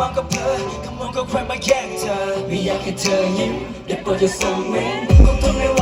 วังกับเธอคำมองก็ใครมาแย่งเธอไม่อยากให้เธอยิ้มได้โปรดอย่าส่งเมนคงทนไม่ไหว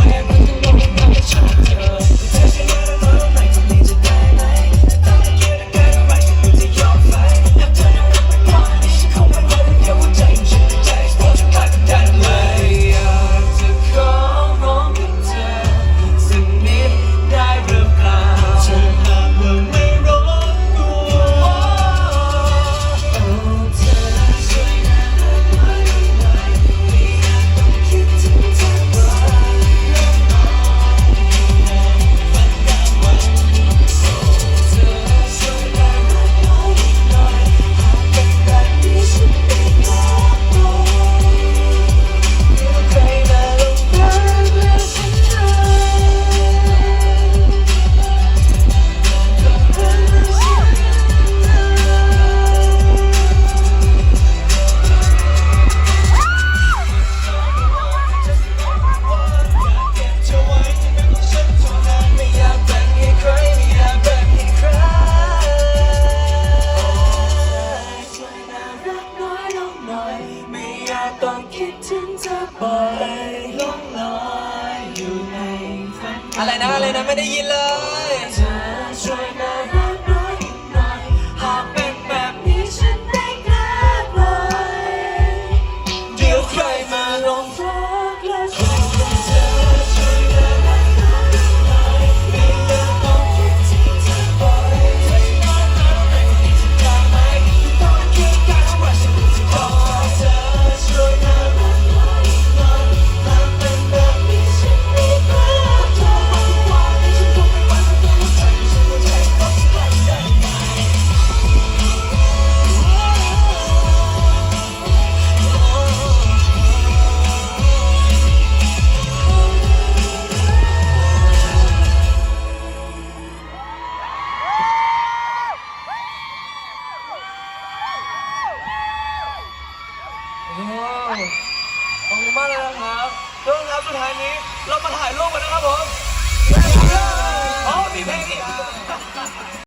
ไปลงลอยอยู่ในอะไรนะอะไรนะไม่ได้ยินเลย นะครับเพื่อนครับสุดท้ายนี้เรามาถ่ายรูปกันนะครับผมพร้อมีเพลงอีก